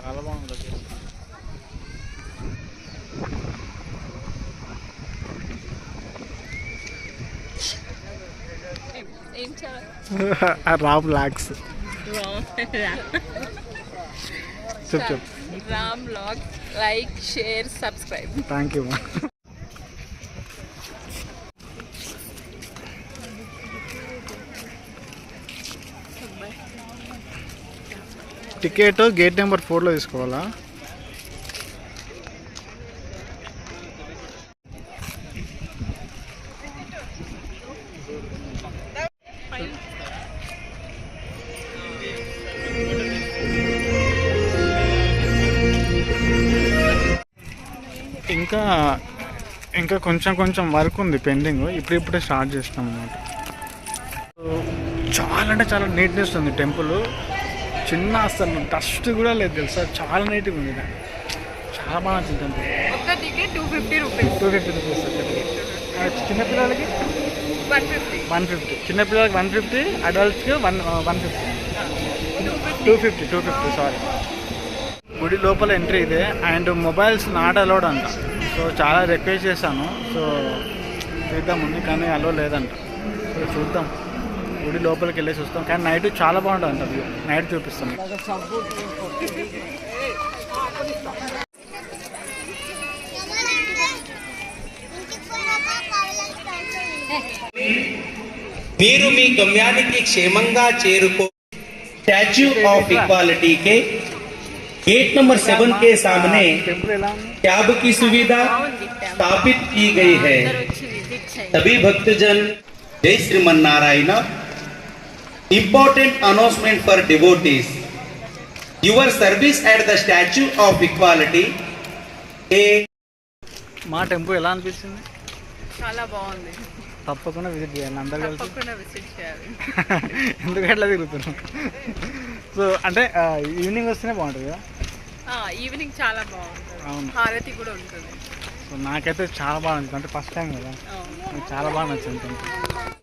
చాలా బాగుంది రామ్ లాక్స్. చెప్పు చెప్పు. Ram log like share subscribe. Thank you ticket gate number ఫోర్లో తీసుకోవాలా? ఇంకా ఇంకా కొంచెం కొంచెం వర్క్ ఉంది పెండింగ్. ఇప్పుడు ఇప్పుడే స్టార్ట్ చేస్తాం అన్నమాట. చాలా అంటే చాలా నీట్నెస్ ఉంది టెంపుల్. చిన్న అసలు డస్ట్ కూడా లేదు తెలుసా? చాలా నీట్గా ఉంది ఇది. చాలా బాగా నచ్చింది టెంపుల్ ఒక్క ticket two fifty rupees two fifty rupees చిన్నపిల్లలకి వన్ ఫిఫ్టీ వన్ ఫిఫ్టీ చిన్నపిల్లలకి one fifty అడల్ట్స్కి one one fifty two fifty two fifty sorry గుడి లోపల ఎంట్రీ ఇదే. అండ్ మొబైల్స్ నాట్ అలౌడ్ అంట. సో చాలా రిక్వెస్ట్ చేశాను. సో చూద్దామండి కానీ అలో లేదంట. సో చూద్దాం. గుడి లోపలికి వెళ్ళేసి వస్తాం కానీ నైట్ చాలా బాగుంటుంది అంట వ్యూ నైట్ చూపిస్తాం మీరు మీ గమ్యానికి క్షేమంగా చేరుకో स्टैच्यू ऑफ इक्वालिटी के गेट नंबर सेवन के सामने టెంపుల్ ఎలా ఉంది कैब की सुविधा स्थापित की गई है వచ్చి విజిట్ చేయండి सभी भक्तजन जय Sriman Narayana important announcement for devotees. Your service at the statue of equality. A మా టెంపుల్ ఎలా అనిపించింది చాలా బాగుంది. తప్పకుండా విజిట్ చేయాలి అందరు కలిసి. తప్పకుండా విజిట్ చేయాలి. ఎందుకు ఎట్లా తిరుగుతున్నాం సో అంటే ఈవినింగ్ వస్తేనే బాగుంటుంది కదా? ఆ, ఈవినింగ్ చాలా బాగుంటుంది. అవును. హారతి కూడా ఉంటుంది. సో నాకైతే చాలా బాగా నచ్చింది. అంటే ఫస్ట్ టైం కదా. చాలా బాగా నచ్చింది